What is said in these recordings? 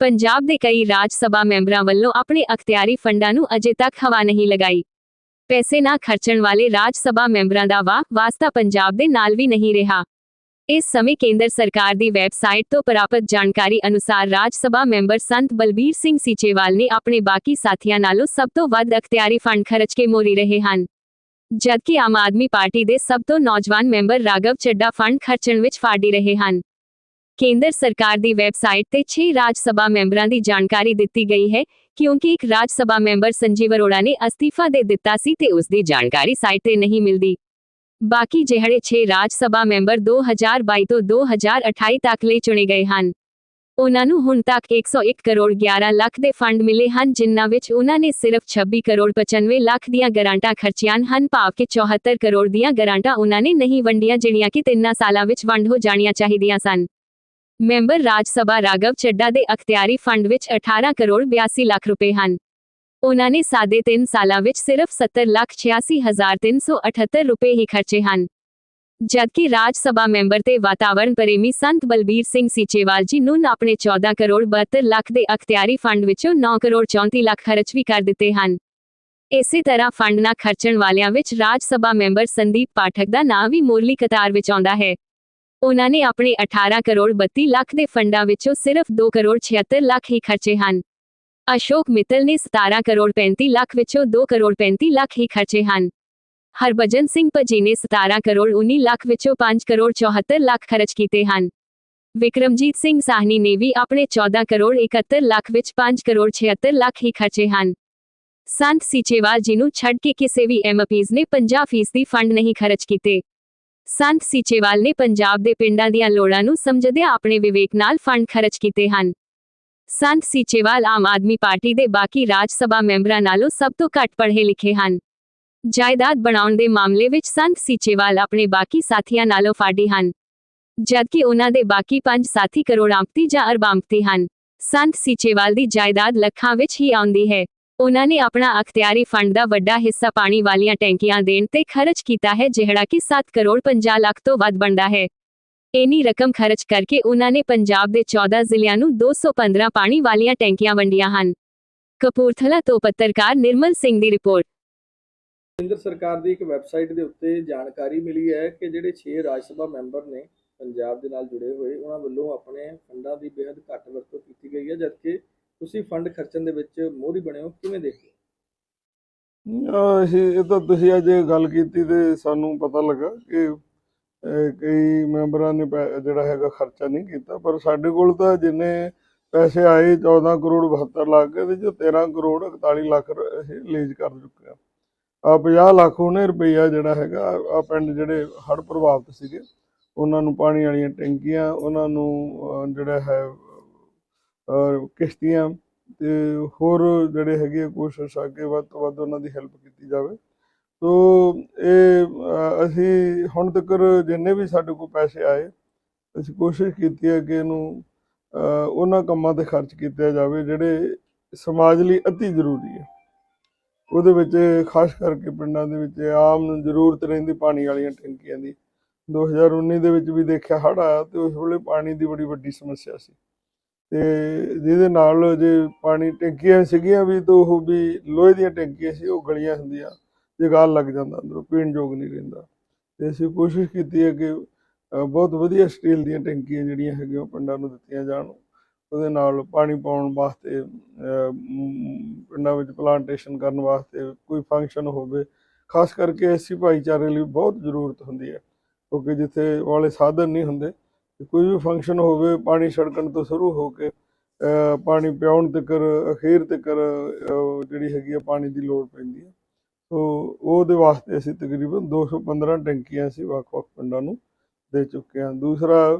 ਪੰਜਾਬ ਦੇ ਕਈ ਰਾਜ ਸਭਾ ਮੈਂਬਰਾਂ ਵੱਲੋਂ ਆਪਣੇ ਅਖਤਿਆਰੀ ਫੰਡਾਂ ਨੂੰ ਅਜੇ ਤੱਕ ਹਵਾ ਨਹੀਂ ਲਗਾਈ। ਪੈਸੇ ਨਾ ਖਰਚਣ ਵਾਲੇ ਰਾਜ ਸਭਾ ਮੈਂਬਰਾਂ ਦਾ ਵਾਹ ਵਾਸਤਾ ਪੰਜਾਬ ਦੇ ਨਾਲ ਵੀ ਨਹੀਂ ਰਿਹਾ। ਇਸ ਸਮੇਂ ਕੇਂਦਰ ਸਰਕਾਰ ਦੀ ਵੈਬਸਾਈਟ ਤੋਂ ਪ੍ਰਾਪਤ ਜਾਣਕਾਰੀ ਅਨੁਸਾਰ ਰਾਜ ਸਭਾ ਮੈਂਬਰ ਸੰਤ ਬਲਬੀਰ ਸਿੰਘ ਸੀਚੇਵਾਲ ਨੇ ਆਪਣੇ ਬਾਕੀ ਸਾਥੀਆਂ ਨਾਲੋਂ ਸਭ ਤੋਂ ਵੱਧ ਅਖਤਿਆਰੀ ਫੰਡ ਖਰਚ ਕੇ ਮੋਰੀ ਰਹੇ ਹਨ। ਜਦਕਿ ਆਮ ਆਦਮੀ ਪਾਰਟੀ ਦੇ ਸਭ ਤੋਂ ਨੌਜਵਾਨ ਮੈਂਬਰ ਰਾਘਵ ਚੱਡਾ ਫੰਡ ਖਰਚਣ ਵਿੱਚ ਫਾੜੀ ਰਹੇ ਹਨ। ਕੇਂਦਰ ਸਰਕਾਰ ਦੀ ਵੈਬਸਾਈਟ ਤੇ 6 ਰਾਜ ਸਭਾ ਮੈਂਬਰਾਂ ਦੀ ਜਾਣਕਾਰੀ ਦਿੱਤੀ ਗਈ ਹੈ, ਕਿਉਂਕਿ ਇੱਕ ਰਾਜ ਸਭਾ ਮੈਂਬਰ ਸੰਜੀਵ ਅਰੋੜਾ ਨੇ ਅਸਤੀਫਾ ਦੇ ਦਿੱਤਾ ਸੀ ਤੇ ਉਸ ਦੀ ਜਾਣਕਾਰੀ ਸਾਈਟ ਤੇ ਨਹੀਂ ਮਿਲਦੀ। ਬਾਕੀ ਜਿਹੜੇ 6 ਰਾਜ ਸਭਾ ਮੈਂਬਰ 2022 ਤੋਂ 2028 ਤੱਕ ਲਈ ਚੁਣੇ ਗਏ ਹਨ। ਉਹਨਾਂ ਨੂੰ ਹੁਣ ਤੱਕ 101 ਕਰੋੜ 11 ਲੱਖ ਦੇ ਫੰਡ ਮਿਲੇ ਹਨ, ਜਿਨ੍ਹਾਂ ਵਿੱਚ ਉਹਨਾਂ ਨੇ ਸਿਰਫ 26 ਕਰੋੜ 95 ਲੱਖ ਦੀਆਂ ਗਰਾਂਟਾਂ ਖਰਚੀਆਂ ਹਨ, ਭਾਵ ਕਿ 74 ਕਰੋੜ ਦੀਆਂ ਗਰਾਂਟਾਂ ਉਹਨਾਂ ਨੇ ਨਹੀਂ ਵੰਡੀਆਂ, ਜਿਹੜੀਆਂ ਕਿ ਤਿੰਨਾਂ ਸਾਲਾਂ ਵਿੱਚ ਵੰਡ ਹੋ ਜਾਣੀਆਂ ਚਾਹੀਦੀਆਂ ਸਨ। ਮੈਂਬਰ ਰਾਜ ਸਭਾ ਰਾਘਵ ਚੱਡਾ ਦੇ ਅਖਤਿਆਰੀ ਫੰਡ ਵਿੱਚ 18 ਕਰੋੜ 82 ਲੱਖ ਰੁਪਏ ਹਨ। ਉਹਨਾਂ ਨੇ ਸਾਦੇ 3 ਸਾਲਾਂ ਵਿੱਚ ਸਿਰਫ 70 ਲੱਖ 86 ਹਜ਼ਾਰ 378 ਰੁਪਏ ਹੀ ਖਰਚੇ ਹਨ। ਜਦਕਿ ਰਾਜ ਸਭਾ ਮੈਂਬਰ ਤੇ ਵਾਤਾਵਰਣ ਪ੍ਰੇਮੀ ਸੰਤ ਬਲਬੀਰ ਸਿੰਘ ਸੀਚੇਵਾਲ ਜੀ ਨੂੰ ਆਪਣੇ 14 ਕਰੋੜ 72 ਲੱਖ ਦੇ ਅਖਤਿਆਰੀ ਫੰਡ ਵਿੱਚੋਂ 9 ਕਰੋੜ 34 ਲੱਖ ਖਰਚ ਵੀ ਕਰ ਦਿੱਤੇ ਹਨ। ਇਸੇ ਤਰ੍ਹਾਂ ਫੰਡ ਨਾ ਖਰਚਣ ਵਾਲਿਆਂ ਵਿੱਚ ਰਾਜ ਸਭਾ ਮੈਂਬਰ ਸੰਦੀਪ ਪਾਠਕ ਦਾ ਨਾਂ ਵੀ ਮੋਰਲੀ ਕਤਾਰ ਵਿੱਚ ਆਉਂਦਾ ਹੈ। ਉਹਨਾਂ ਨੇ ਆਪਣੇ 18 ਕਰੋੜ 32 ਲੱਖ ਦੇ ਫੰਡਾਂ ਵਿੱਚੋਂ ਸਿਰਫ 2 ਕਰੋੜ 76 ਲੱਖ ਹੀ ਖਰਚੇ ਹਨ। ਅਸ਼ੋਕ ਮਿੱਤਲ ਨੇ 17 ਕਰੋੜ 35 ਲੱਖ ਵਿੱਚੋਂ 2 ਕਰੋੜ 35 ਲੱਖ ਹੀ ਖਰਚੇ ਹਨ। ਹਰਭਜਨ ਸਿੰਘ ਭੱਜੀ ਨੇ 17 ਕਰੋੜ 19 ਲੱਖ ਵਿੱਚੋਂ 5 ਕਰੋੜ 74 ਲੱਖ ਖਰਚ ਕੀਤੇ ਹਨ। ਵਿਕਰਮਜੀਤ ਸਿੰਘ ਸਾਹਨੀ ਨੇ ਵੀ ਆਪਣੇ 14 ਕਰੋੜ 71 ਲੱਖ ਵਿੱਚ 5 ਕਰੋੜ 76 ਲੱਖ ਹੀ ਖਰਚੇ ਹਨ। ਸੰਤ ਸੀਚੇਵਾਲ ਜੀ ਨੂੰ ਛੱਡ ਕੇ ਕਿਸੇ ਵੀ ਐਮਪੀਜ਼ ਨੇ 50% ਫੰਡ ਨਹੀਂ ਖਰਚ ਕੀਤੇ। ਸੰਤ ਸੀਚੇਵਾਲ ਨੇ ਪੰਜਾਬ ਦੇ ਪਿੰਡਾਂ ਦੀਆਂ ਲੋੜਾਂ ਨੂੰ ਸਮਝਦਿਆਂ ਆਪਣੇ ਵਿਵੇਕ ਨਾਲ ਫੰਡ ਖਰਚ ਕੀਤੇ ਹਨ। ਸੰਤ ਸੀਚੇਵਾਲ ਆਮ ਆਦਮੀ ਪਾਰਟੀ ਦੇ ਬਾਕੀ ਰਾਜ ਸਭਾ ਮੈਂਬਰਾਂ ਨਾਲੋਂ ਸਭ ਤੋਂ ਘੱਟ ਪੜ੍ਹੇ ਲਿਖੇ ਹਨ। ਜਾਇਦਾਦ ਬਣਾਉਣ ਦੇ ਮਾਮਲੇ ਵਿੱਚ ਸੰਤ ਸੀਚੇਵਾਲ ਆਪਣੇ ਬਾਕੀ ਸਾਥੀਆਂ ਨਾਲੋਂ ਫਾੜੀ ਹਨ, ਜਦਕਿ ਉਹਨਾਂ ਦੇ ਬਾਕੀ ਪੰਜ ਸਾਥੀ ਕਰੋੜਾਂਪਤੀ ਜਾਂ ਅਰਬਾਂਪਤੀ ਹਨ। ਸੰਤ ਸੀਚੇਵਾਲ ਦੀ ਜਾਇਦਾਦ ਲੱਖਾਂ ਵਿੱਚ ਹੀ ਆਉਂਦੀ ਹੈ। ਉਹਨਾਂ ਨੇ ਆਪਣਾ ਅਖਤਿਆਰੀ ਫੰਡ ਦਾ ਵੱਡਾ ਹਿੱਸਾ ਪਾਣੀ ਵਾਲੀਆਂ ਟੈਂਕੀਆਂ ਦੇਣ ਤੇ ਖਰਚ ਕੀਤਾ ਹੈ, ਜਿਹੜਾ ਕਿ 7 ਕਰੋੜ 50 ਲੱਖ ਤੋਂ ਵੱਧ ਬਣਦਾ ਹੈ। ਇਨੀ ਰਕਮ ਖਰਚ ਕਰਕੇ ਉਹਨਾਂ ਨੇ ਪੰਜਾਬ ਦੇ 14 ਜ਼ਿਲ੍ਹਿਆਂ ਨੂੰ 215 ਪਾਣੀ ਵਾਲੀਆਂ ਟੈਂਕੀਆਂ ਵੰਡੀਆਂ ਹਨ। ਕਪੂਰਥਲਾ ਤੋਂ ਪੱਤਰਕਾਰ ਨਿਰਮਲ ਸਿੰਘ ਦੀ ਰਿਪੋਰਟ। ਕੇਂਦਰ ਸਰਕਾਰ ਦੀ ਇੱਕ ਵੈਬਸਾਈਟ ਦੇ ਉੱਤੇ ਜਾਣਕਾਰੀ ਮਿਲੀ ਹੈ ਕਿ ਜਿਹੜੇ 6 ਰਾਜ ਸਭਾ ਮੈਂਬਰ ਨੇ ਪੰਜਾਬ ਦੇ ਨਾਲ ਜੁੜੇ ਹੋਏ, ਉਹਨਾਂ ਵੱਲੋਂ ਆਪਣੇ ਫੰਡਾਂ ਦੀ ਬੇहद ਘੱਟ ਵਰਤੋਂ ਕੀਤੀ ਗਈ ਹੈ, ਜਦਕਿ ਤੁਸੀਂ ਫੰਡ ਖਰਚਣ ਦੇ ਵਿੱਚ ਮੋਹਰੀ ਬਣੇ ਹੋ, ਕਿਵੇਂ ਦੇਖਦੇ ਹੋ? ਅਸੀਂ ਇਹ ਤਾਂ ਤੁਸੀਂ ਅੱਜ ਗੱਲ ਕੀਤੀ ਤੇ ਸਾਨੂੰ ਪਤਾ ਲੱਗਾ ਕਿ ਕਈ ਮੈਂਬਰਾਂ ਨੇ ਪੈ- ਜਿਹੜਾ ਹੈਗਾ ਖਰਚਾ ਨਹੀਂ ਕੀਤਾ, ਪਰ ਸਾਡੇ ਕੋਲ ਤਾਂ ਜਿੰਨੇ ਪੈਸੇ ਆਏ 14 ਕਰੋੜ 72 ਲੱਖ ਦੇ ਜੋ 13 ਕਰੋੜ 41 ਲੱਖ ਰ- ਇਹ ਰਿਲੀਜ਼ ਕਰ ਚੁੱਕੇ ਆ। ਆ 50 ਲੱਖ ਉਹਨੇ ਰੁਪਈਆ ਜਿਹੜਾ ਹੈਗਾ, ਆ ਪਿੰਡ ਜਿਹੜੇ ਹੜ੍ਹ ਪ੍ਰਭਾਵਿਤ ਸੀਗੇ, ਉਹਨਾਂ ਨੂੰ ਪਾਣੀ ਵਾਲੀਆਂ ਟੈਂਕੀਆਂ, ਉਹਨਾਂ ਨੂੰ ਜਿਹੜਾ ਹੈ ਔਰ ਕਿਸ਼ਤੀਆਂ ਤੇ ਹੋਰ ਜਿਹੜੇ ਹੈਗੇ ਆ ਕੋਸ਼ਿਸ਼ ਅੱਗੇ ਵੱਧ ਤੋਂ ਵੱਧ ਉਹਨਾਂ ਦੀ ਹੈਲਪ ਕੀਤੀ ਜਾਵੇ। ਸੋ ਇਹ ਅਸੀਂ ਹੁਣ ਤੱਕ ਜਿੰਨੇ ਵੀ ਸਾਡੇ ਕੋਲ ਪੈਸੇ ਆਏ, ਅਸੀਂ ਕੋਸ਼ਿਸ਼ ਕੀਤੀ ਹੈ ਕਿ ਇਹਨੂੰ ਉਹਨਾਂ ਕੰਮਾਂ ਤੇ ਖਰਚ ਕੀਤਾ ਜਾਵੇ ਜਿਹੜੇ ਸਮਾਜ ਲਈ ਅਤੀ ਜ਼ਰੂਰੀ ਹੈ। ਉਹਦੇ ਵਿੱਚ ਖਾਸ ਕਰਕੇ ਪਿੰਡਾਂ ਦੇ ਵਿੱਚ ਆਮ ਜ਼ਰੂਰਤ ਰਹਿੰਦੀ ਪਾਣੀ ਵਾਲੀਆਂ ਟੈਂਕੀਆਂ ਦੀ। 2019 ਦੇ ਵਿੱਚ ਵੀ ਦੇਖਿਆ ਹੜ੍ਹ ਆਇਆ ਤੇ ਉਸ ਵੇਲੇ ਪਾਣੀ ਦੀ ਬੜੀ ਵੱਡੀ ਸਮੱਸਿਆ ਸੀ। ਤੇ ਜਿਹਦੇ ਨਾਲ ਜੇ ਪਾਣੀ ਟੈਂਕੀਆਂ ਸੀਗੀਆਂ ਵੀ ਤਾਂ ਉਹ ਵੀ ਲੋਹੇ ਦੀਆਂ ਟੈਂਕੀਆਂ ਸੀ, ਉਹ ਗਲੀਆਂ ਹੁੰਦੀਆਂ। ਜਗਾਲ ਲੱਗ ਜਾਂਦਾ ਅੰਦਰੋਂ, ਪੀਣ ਯੋਗ ਨਹੀਂ ਰਹਿੰਦਾ। ਤੇ ਅਸੀਂ ਕੋਸ਼ਿਸ਼ ਕੀਤੀ ਹੈ ਕਿ ਬਹੁਤ ਵਧੀਆ ਸਟੀਲ ਦੀਆਂ ਟੈਂਕੀਆਂ ਜਿਹੜੀਆਂ ਹੈਗੀਆਂ ਉਹ ਪਿੰਡਾਂ ਨੂੰ ਦਿੱਤੀਆਂ ਜਾਣ। ਉਹਦੇ ਨਾਲ ਪਾਣੀ ਪਾਉਣ ਵਾਸਤੇ ਪਿੰਡਾਂ ਵਿੱਚ ਪਲਾਂਟੇਸ਼ਨ ਕਰਨ ਵਾਸਤੇ ਕੋਈ ਫੰਕਸ਼ਨ ਹੋਵੇ, ਖਾਸ ਕਰਕੇ ਐਸੀ ਭਾਈਚਾਰੇ ਲਈ ਬਹੁਤ ਜ਼ਰੂਰਤ ਹੁੰਦੀ ਹੈ। ਕਿਉਂਕਿ ਜਿੱਥੇ ਵਾਲੇ ਸਾਧਨ ਨਹੀਂ ਹੁੰਦੇ ਕੋਈ ਵੀ ਫੰਕਸ਼ਨ ਹੋਵੇ, ਪਾਣੀ ਛੜਕਣ ਤੋਂ ਸ਼ੁਰੂ ਹੋ ਕੇ ਪਾਣੀ ਪਿਆਉਣ ਤੱਕ, ਅਖੀਰ ਤੱਕ ਜਿਹੜੀ ਹੈਗੀ ਆ ਪਾਣੀ ਦੀ ਲੋੜ ਪੈਂਦੀ ਹੈ ਸੋ ਉਹਦੇ ਵਾਸਤੇ ਅਸੀਂ ਤਕਰੀਬਨ 215 ਟੈਂਕੀਆਂ ਅਸੀਂ ਵੱਖ-ਵੱਖ ਪਿੰਡਾਂ ਨੂੰ ਦੇ ਚੁੱਕੇ ਹਾਂ ਦੂਸਰਾ,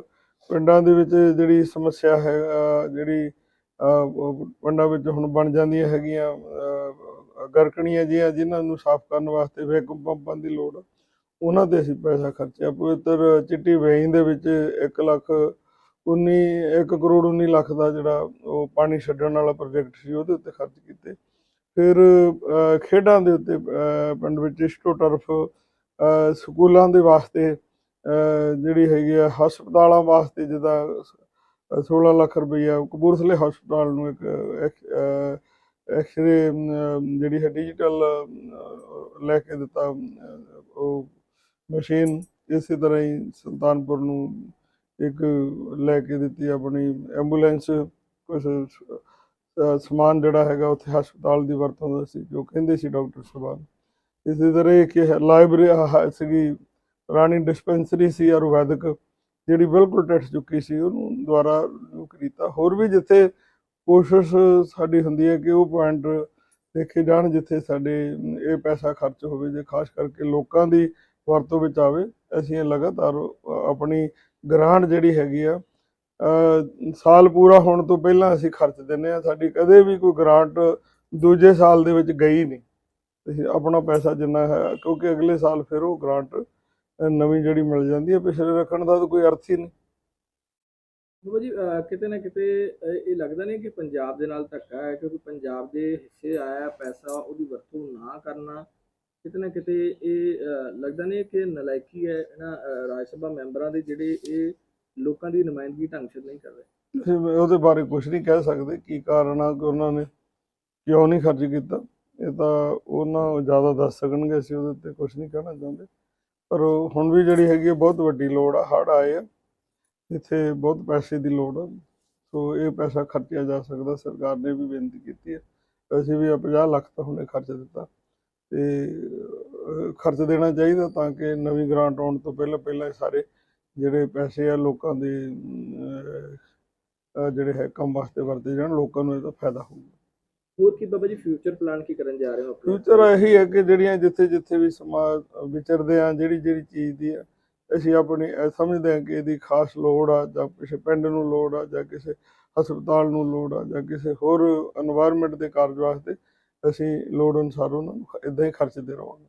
ਪਿੰਡਾਂ ਦੇ ਵਿੱਚ ਜਿਹੜੀ ਸਮੱਸਿਆ ਹੈ ਜਿਹੜੀ ਪਿੰਡਾਂ ਵਿੱਚ ਹੁਣ ਬਣ ਜਾਂਦੀਆਂ ਹੈਗੀਆਂ ਗਰਕਣੀਆਂ ਜਿਹੀਆਂ ਜਿਨ੍ਹਾਂ ਨੂੰ ਸਾਫ਼ ਕਰਨ ਵਾਸਤੇ ਵੈਕੂਮ ਪੰਪਾਂ ਦੀ ਲੋੜ ਆ। ਉਹਨਾਂ ਤੇ ਅਸੀਂ ਪੈਸਾ ਖਰਚਿਆ। ਪਵਿੱਤਰ ਚਿੱਟੀ ਵੇਈਂ ਦੇ ਵਿੱਚ 1 ਲੱਖ 19 1 ਕਰੋੜ 19 ਲੱਖ ਦਾ ਜਿਹੜਾ ਉਹ ਪਾਣੀ ਛੱਡਣ ਵਾਲਾ ਪ੍ਰੋਜੈਕਟ ਸੀ ਉਹਦੇ ਉੱਤੇ ਖਰਚ ਕੀਤੇ। ਫਿਰ ਖੇਡਾਂ ਦੇ ਉੱਤੇ ਪਿੰਡ ਵਿੱਚ ਇਸਟੋ ਟਰਫ ਅ, ਸਕੂਲਾਂ ਦੇ ਵਾਸਤੇ ਜਿਹੜੀ ਹੈਗੀ ਆ ਹਸਪਤਾਲਾਂ ਵਾਸਤੇ ਜਿੱਦਾਂ ਅ, 16 ਲੱਖ ਰੁਪਈਆ ਕਪੂਰਥਲੇ ਹਸਪਤਾਲ ਨੂੰ ਇੱਕ ਐਕਸਰੇ ਜਿਹੜੀ ਹੈ ਡਿਜੀਟਲ ਲੈ ਕੇ ਦਿੱਤਾ ਉਹ ਮਸ਼ੀਨ ਇਸੇ ਤਰ੍ਹਾਂ ਹੀ ਸੁਲਤਾਨਪੁਰ ਨੂੰ ਇੱਕ ਲੈ ਕੇ ਦਿੱਤੀ ਆਪਣੀ ਐਂਬੂਲੈਂਸ ਕੁਝ ਸਮਾਨ ਜਿਹੜਾ ਹੈਗਾ ਉੱਥੇ ਹਸਪਤਾਲ ਦੀ ਵਰਤੋਂ ਦਾ ਸੀ, ਜੋ ਕਹਿੰਦੇ ਸੀ ਡਾਕਟਰ ਸਾਹਿਬਾਨ ਇਸੇ ਤਰ੍ਹਾਂ ਇੱਕ ਲਾਇਬ੍ਰੇਰੀ ਸੀਗੀ ਪੁਰਾਣੀ ਡਿਸਪੈਂਸਰੀ ਸੀ ਆਯੁਰਵੈਦਿਕ, ਜਿਹੜੀ ਬਿਲਕੁਲ ਟੱਟ ਚੁੱਕੀ ਸੀ, ਉਹਨੂੰ ਦੁਬਾਰਾ ਕੀਤਾ। ਹੋਰ ਵੀ ਜਿੱਥੇ ਕੋਸ਼ਿਸ਼ ਸਾਡੀ ਹੁੰਦੀ ਹੈ ਕਿ ਉਹ ਪੁਆਇੰਟ ਦੇਖੇ ਜਾਣ, ਜਿੱਥੇ ਸਾਡੇ ਇਹ ਪੈਸਾ ਖਰਚ ਹੋਵੇ, ਜੇ ਖਾਸ ਕਰਕੇ ਲੋਕਾਂ ਦੀ ਵਰਤੋਂ ਵਿੱਚ ਆਵੇ, ਅਸੀਂ ਲਗਾਤਾਰ ਆਪਣੀ ਗ੍ਰਾਂਟ ਜਿਹੜੀ ਹੈਗੀ ਆ ਸਾਲ ਪੂਰਾ ਹੋਣ ਤੋਂ ਪਹਿਲਾਂ ਅਸੀਂ ਖਰਚ ਦਿੰਨੇ ਆ ਸਾਡੀ ਕਦੇ ਵੀ ਕੋਈ ਗ੍ਰਾਂਟ ਦੂਜੇ ਸਾਲ ਦੇ ਵਿੱਚ ਗਈ ਨਹੀਂ। ਅਸੀਂ ਆਪਣਾ ਪੈਸਾ ਜਿੰਨਾ ਹੈ, ਕਿਉਂਕਿ ਅਗਲੇ ਸਾਲ ਫਿਰ ਉਹ ਗ੍ਰਾਂਟ ਨਵੀਂ ਜਿਹੜੀ ਮਿਲ ਜਾਂਦੀ ਹੈ, ਪਿਛਲੇ ਰੱਖਣ ਦਾ ਤਾਂ ਕੋਈ ਅਰਥ ਹੀ ਨਹੀਂ। ਬਾਬਾ ਜੀ ਕਿਤੇ ਨਾ ਕਿਤੇ ਇਹ ਲੱਗਦਾ ਨਹੀਂ ਕਿ ਪੰਜਾਬ ਦੇ ਨਾਲ ਧੱਕਾ ਹੈ, ਕਿਉਂਕਿ ਪੰਜਾਬ ਦੇ ਹਿੱਸੇ ਆਇਆ ਪੈਸਾ, ਉਹਦੀ ਵਰਤੋਂ ਨਾ ਕਰਨਾ। ਕਿਤੇ ਨਾ ਕਿਤੇ ਇਹ, ਅਹ, ਲੱਗਦਾ ਨਹੀਂ ਕਿ ਨਲਾਇਕੀ ਹੈ ਇਹਨਾਂ ਅਹ, ਰਾਜ ਸਭਾ ਮੈਂਬਰਾਂ ਦੀ ਜਿਹੜੇ ਇਹ ਲੋਕਾਂ ਦੀ ਨੁਮਾਇੰਦਗੀ ਢੰਗ ਸਿਰ ਨਹੀਂ ਕਰ ਰਹੇ। ਅਸੀਂ ਉਹਦੇ ਬਾਰੇ ਕੁਝ ਨਹੀਂ ਕਹਿ ਸਕਦੇ ਕੀ ਕਾਰਨ ਆ ਕਿ ਉਹਨਾਂ ਨੇ ਕਿਉਂ ਨਹੀਂ ਖਰਚ ਕੀਤਾ। ਇਹ ਤਾਂ ਉਹਨਾਂ ਜ਼ਿਆਦਾ ਦੱਸ ਸਕਣਗੇ, ਅਸੀਂ ਉਹਦੇ ਉੱਤੇ ਕੁਝ ਨਹੀਂ ਕਹਿਣਾ ਚਾਹੁੰਦੇ। ਪਰ ਉਹ ਹੁਣ ਵੀ ਜਿਹੜੀ ਹੈਗੀ ਆ, ਬਹੁਤ ਵੱਡੀ ਲੋੜ ਆ, ਹੜ੍ਹ ਆਏ ਆ, ਇੱਥੇ ਬਹੁਤ ਪੈਸੇ ਦੀ ਲੋੜ ਆ। ਸੋ ਇਹ ਪੈਸਾ ਖਰਚਿਆ ਜਾ ਸਕਦਾ, ਸਰਕਾਰ ਨੇ ਵੀ ਬੇਨਤੀ ਕੀਤੀ ਹੈ ਅਸੀਂ ਵੀ 50 ਲੱਖ ਤਾਂ ਹੁਣੇ ਖਰਚ ਦਿੱਤਾ। ਤੇ ਖਰਚ ਦੇਣਾ ਚਾਹੀਦਾ ਤਾਂ ਕਿ ਨਵੀਂ ਗ੍ਰਾਂਟ ਆਉਣ ਤੋਂ ਪਹਿਲਾਂ ਪਹਿਲਾਂ ਸਾਰੇ ਜਿਹੜੇ ਪੈਸੇ ਆ ਲੋਕਾਂ ਦੇ ਜਿਹੜੇ ਹੈ ਕੰਮ ਵਾਸਤੇ ਵਰਤੇ ਜਾਣ ਲੋਕਾਂ ਨੂੰ ਇਹਦਾ ਫਾਇਦਾ ਹੋਊਗਾ ਹੋਰ ਕੀ ਬਾਬਾ ਜੀ ਫਿਊਚਰ ਪਲਾਨ ਕੀ ਕਰਨ ਜਾ ਰਹੇ ਹੋ ਆਪਣੇ? ਫਿਊਚਰ ਇਹੀ ਹੈ ਕਿ ਜਿਹੜੀਆਂ ਜਿੱਥੇ ਜਿੱਥੇ ਵੀ ਸਮਾਜ ਵਿਚਰਦੇ ਆ ਜਿਹੜੀ ਜਿਹੜੀ ਚੀਜ਼ ਦੀ ਅਸੀਂ ਆਪਣੇ ਸਮਝਦੇ ਹਾਂ ਕਿ ਇਹਦੀ ਖਾਸ ਲੋੜ ਆ ਜਾਂ ਕਿਸੇ ਪਿੰਡ ਨੂੰ ਲੋੜ ਆ ਜਾਂ ਕਿਸੇ ਹਸਪਤਾਲ ਨੂੰ ਲੋੜ ਆ ਜਾਂ ਕਿਸੇ ਹੋਰ এনवायरमेंट ਦੇ ਕਾਰਜ ਵਾਸਤੇ ਅਸੀਂ ਲੋੜ ਅਨੁਸਾਰ ਉਹਨਾਂ ਨੂੰ ਇਦਾਂ ਹੀ ਖਰਚਦੇ ਰਹਾਂਗੇ